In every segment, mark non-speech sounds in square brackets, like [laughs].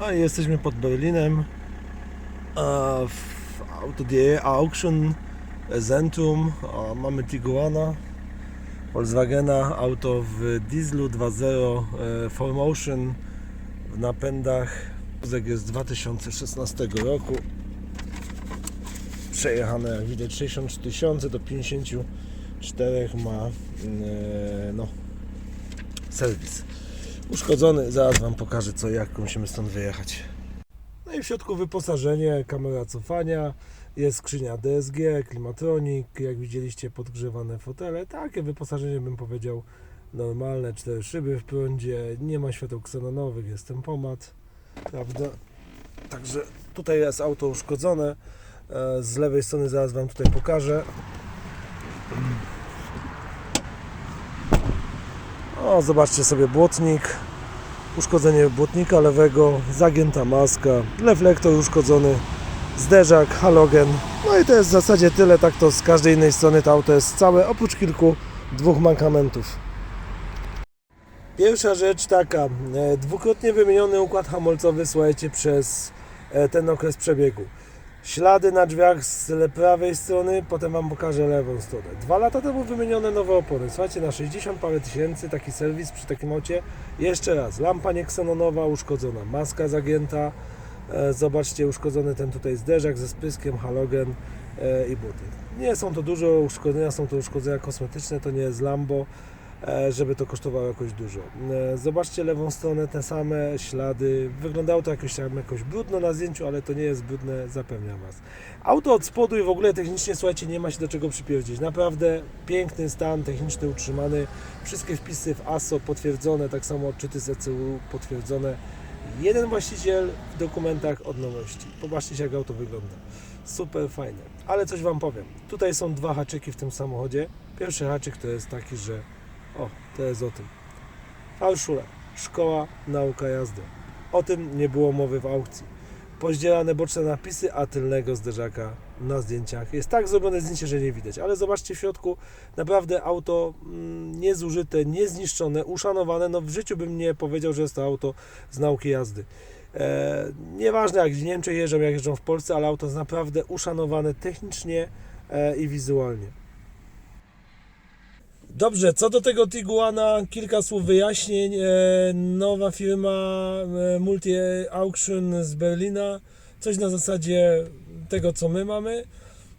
A jesteśmy pod Berlinem w Auto.de Auction Centrum. A mamy Tiguana Volkswagena, auto w dieslu 2.0 e, 4Motion w napędach. Wózek jest z 2016 roku. Przejechane jak widać 63 tysiące do 54 ma e, no, serwis uszkodzony. Zaraz Wam pokażę co jak musimy stąd wyjechać. No i w środku wyposażenie, kamera cofania, jest skrzynia DSG, klimatronik, jak widzieliście podgrzewane fotele. Takie wyposażenie bym powiedział normalne, cztery szyby w prądzie, nie ma świateł ksenonowych, jest tempomat, prawda? Także tutaj jest auto uszkodzone. E, Z lewej strony zaraz Wam tutaj pokażę. O, zobaczcie sobie błotnik. Uszkodzenie błotnika lewego, zagięta maska, reflektor uszkodzony, zderzak, halogen. No i to jest w zasadzie tyle, tak to z każdej innej strony to auto jest całe, oprócz kilku, dwóch mankamentów. Pierwsza rzecz taka, e, dwukrotnie wymieniony układ hamulcowy, słuchajcie, przez e, ten okres przebiegu. Ślady na drzwiach z prawej strony, potem Wam pokażę lewą stronę. Dwa lata temu wymienione nowe opony. Słuchajcie, na 60 parę tysięcy taki serwis przy takim aucie. Jeszcze raz, lampa nieksenonowa uszkodzona, maska zagięta. E, Zobaczcie, uszkodzony ten tutaj zderzak ze spyskiem, halogen e, i buty. Nie są to duże uszkodzenia, są to uszkodzenia kosmetyczne, to nie jest Lambo, żeby to kosztowało jakoś dużo. E, Zobaczcie lewą stronę, te same ślady. Wyglądało to jakoś tam jakoś brudno na zdjęciu, ale to nie jest brudne, zapewniam Was. Auto od spodu i w ogóle technicznie, słuchajcie, nie ma się do czego przypierdzieć. Naprawdę piękny stan, techniczny, utrzymany. Wszystkie wpisy w ASO potwierdzone, tak samo odczyty z ECU potwierdzone. Jeden właściciel w dokumentach od nowości. Popatrzcie jak auto wygląda. Super fajne. Ale coś Wam powiem. Tutaj są dwa haczyki w tym samochodzie. Pierwszy haczyk to jest taki, że o, to jest o tym. Alszula, szkoła, nauka jazdy. O tym nie było mowy w aukcji. Pozdzielane boczne napisy, a tylnego zderzaka na zdjęciach. Jest tak zrobione zdjęcie, że nie widać. Ale zobaczcie w środku, naprawdę auto mm, niezużyte, niezniszczone, uszanowane. No w życiu bym nie powiedział, że jest to auto z nauki jazdy. E, nieważne jak w Niemczech jeżdżą, jak jeżdżą w Polsce, ale auto jest naprawdę uszanowane technicznie e, i wizualnie. Dobrze, co do tego Tiguana, kilka słów wyjaśnień. E, nowa firma e, Multi Auction z Berlina, coś na zasadzie tego, co my mamy.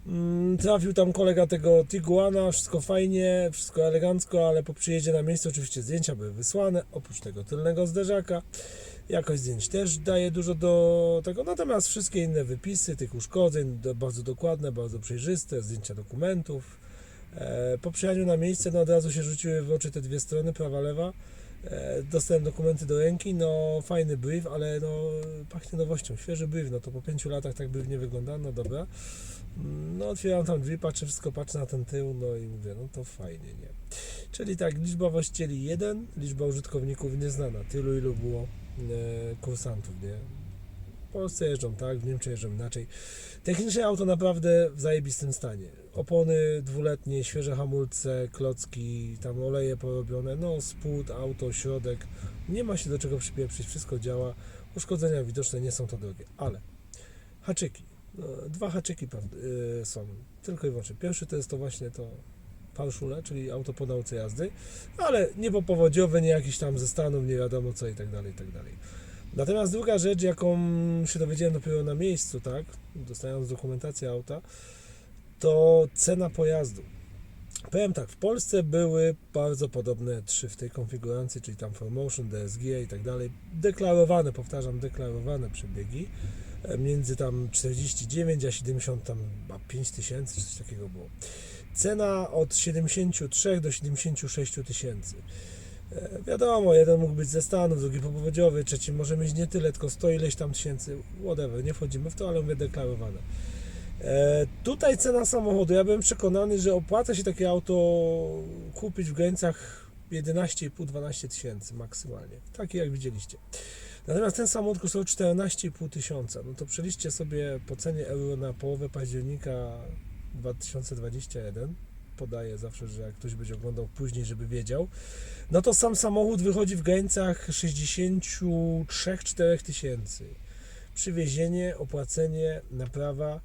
Mm, Trafił tam kolega tego Tiguana, wszystko fajnie, wszystko elegancko, ale po przyjeździe na miejsce oczywiście zdjęcia były wysłane, oprócz tego tylnego zderzaka. Jakość zdjęć też daje dużo do tego, natomiast wszystkie inne wypisy tych uszkodzeń, bardzo dokładne, bardzo przejrzyste, zdjęcia dokumentów. E, Po przyjechaniu na miejsce no od razu się rzuciły w oczy te dwie strony, prawa, lewa. E, Dostałem dokumenty do ręki, no fajny brief, ale no pachnie nowością, świeży brief, no to po pięciu latach tak brief nie wygląda, no dobra. Mm, No otwieram tam drzwi, patrzę, wszystko patrzę na ten tył, no i mówię, no to fajnie, nie. Czyli tak, liczba właścicieli jeden, liczba użytkowników nieznana, tylu ilu było e, kursantów, nie. W Polsce jeżdżą tak, w Niemczech jeżdżą inaczej. Technicznie auto naprawdę w zajebistym stanie. Opony dwuletnie, świeże hamulce, klocki, tam oleje porobione, no spód, auto, środek. Nie ma się do czego przypieprzyć, wszystko działa. Uszkodzenia widoczne nie są to drogie, ale haczyki. No, dwa haczyki yy, są, tylko i wyłącznie. Pierwszy to jest to właśnie to Falszule, czyli auto po nauce jazdy, ale nie popowodziowe, nie jakiś tam ze Stanów, nie wiadomo co i tak dalej, i tak dalej. Natomiast druga rzecz, jaką się dowiedziałem dopiero na miejscu, tak, dostając dokumentację auta, to cena pojazdu. Powiem tak, w Polsce były bardzo podobne trzy w tej konfiguracji, czyli tam Formotion, DSG i tak dalej, deklarowane, powtarzam, deklarowane przebiegi, e, między tam 49 a 70 tam chyba 5 tysięcy, czy coś takiego było. Cena od 73 do 76 tysięcy. E, Wiadomo, jeden mógł być ze Stanów, drugi popowodziowy, trzeci może mieć nie tyle, tylko 100 ileś tam tysięcy, whatever, nie wchodzimy w to, ale mówię deklarowane. E, tutaj cena samochodu, ja byłem przekonany, że opłaca się takie auto kupić w granicach 11,5-12 tysięcy maksymalnie, takie jak widzieliście. Natomiast ten samochód kosztował 14,5 tysiąca, no to przeliczcie sobie po cenie euro na połowę października 2021, podaję zawsze, że jak ktoś będzie oglądał później, żeby wiedział. No to sam samochód wychodzi w granicach 63-4 tysięcy. Przywiezienie, opłacenie, naprawa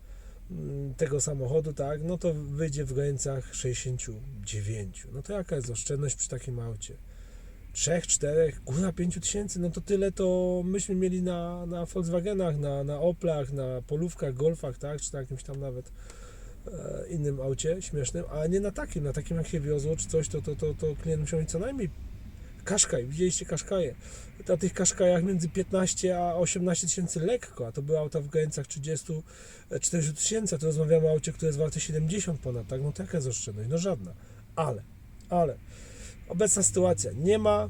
mm, tego samochodu, tak, no to wyjdzie w granicach 69. No to jaka jest oszczędność przy takim aucie? 3, 4, góra 5 tysięcy, no to tyle to myśmy mieli na, na Volkswagenach, na, na Oplach, na Polówkach, Golfach, tak, czy na jakimś tam nawet innym aucie śmiesznym, a nie na takim, na takim jak się wiozło, czy coś, to, to, to, to klient musiał mieć co najmniej Kaszkaj, widzieliście Kaszkaje. Na tych Kaszkajach między 15 a 18 tysięcy lekko, a to były auta w granicach 30, e, 40 tysięcy, tu rozmawiamy o aucie, które jest warte 70 ponad, tak? No to jaka jest oszczędność? No żadna. Ale, ale, obecna sytuacja nie ma,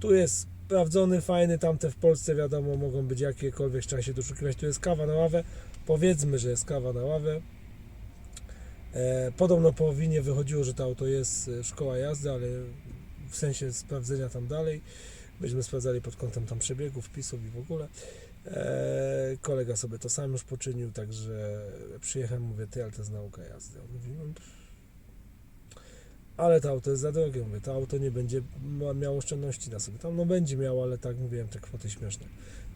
tu jest sprawdzony, fajny, tamte w Polsce wiadomo mogą być jakiekolwiek, trzeba się doszukiwać, tu jest kawa na ławę, powiedzmy, że jest kawa na ławę. E, podobno po winie wychodziło, że to auto jest e, szkoła jazdy, ale w sensie sprawdzenia tam dalej. Byśmy sprawdzali pod kątem tam przebiegów, wpisów i w ogóle. E, kolega sobie to sam już poczynił, także przyjechałem, mówię, ty, ale to jest nauka jazdy. On mówi, no, ale to auto jest za drogie, mówię, to auto nie będzie miało oszczędności na sobie. Tam no będzie miało, ale tak mówiłem, te kwoty śmieszne.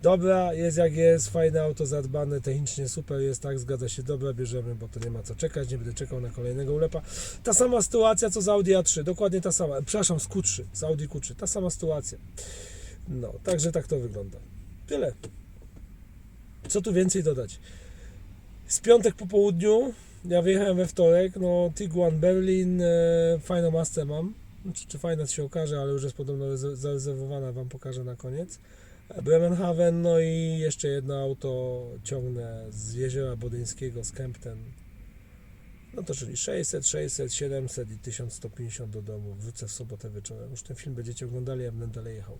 Dobra, jest jak jest, fajne auto, zadbane, technicznie super jest, tak, zgadza się, dobra, bierzemy, bo to nie ma co czekać, nie będę czekał na kolejnego ulepa. Ta sama sytuacja co z Audi A3, dokładnie ta sama, przepraszam, z Q3, z Audi Q3, ta sama sytuacja. No, także tak to wygląda. Tyle. Co tu więcej dodać? Z piątek po południu, ja wyjechałem we wtorek, no Tiguan Berlin, e, fajną masę mam, czy, czy fajna się okaże, ale już jest podobno reze- zarezerwowana, Wam pokażę na koniec. Bremenhaven, no i jeszcze jedno auto ciągnę z Jeziora Bodyńskiego, z Kempten. No to czyli 600, 600, 700 i 1150 do domu. Wrzucę w sobotę wieczorem. Już ten film będziecie oglądali, ja będę dalej jechał,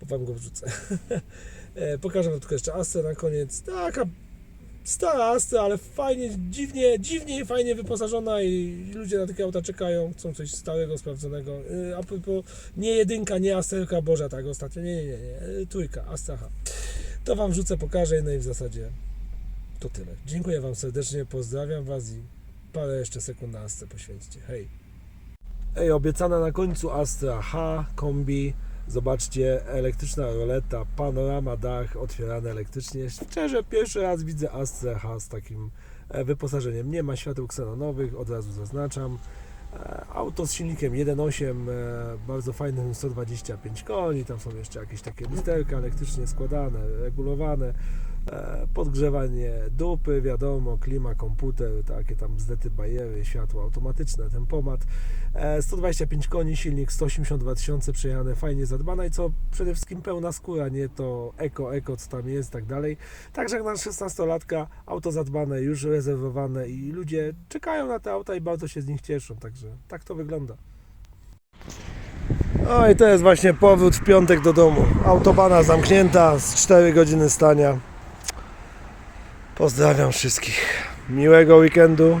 bo wam go wrzucę. [laughs] E, Pokażę wam tylko jeszcze Astrę na koniec. Taka stara ale fajnie, dziwnie, dziwnie fajnie wyposażona i ludzie na takie auta czekają, chcą coś starego, sprawdzonego. E, A propos, nie jedynka, nie Asterka Boża, tak ostatnio, nie, nie, nie, nie. E, trójka, Astra H. To wam wrzucę, pokażę, no i w zasadzie to tyle. Dziękuję wam serdecznie, pozdrawiam was i parę jeszcze sekund na Astrę poświęćcie. Hej! Ej, obiecana na końcu Astra H, kombi. Zobaczcie, elektryczna roleta, panorama, dach, otwierane elektrycznie. Szczerze, pierwszy raz widzę Astra H z takim e, wyposażeniem. Nie ma świateł ksenonowych, od razu zaznaczam. E, Auto z silnikiem 1.8, e, bardzo fajnym 125 koni, tam są jeszcze jakieś takie lusterka elektrycznie składane, regulowane, podgrzewanie dupy, wiadomo, klima, komputer, takie tam zdety bajery, światło automatyczne, tempomat, e, 125 koni, silnik 182 tysiące przejechane, fajnie zadbane i co przede wszystkim pełna skóra, nie to eko, eko, co tam jest, tak dalej. Także jak na 16-latka, auto zadbane, już rezerwowane i ludzie czekają na te auta i bardzo się z nich cieszą, także tak to wygląda. No i to jest właśnie powrót w piątek do domu. Autobana zamknięta, z 4 godziny stania. Pozdrawiam wszystkich. Miłego weekendu.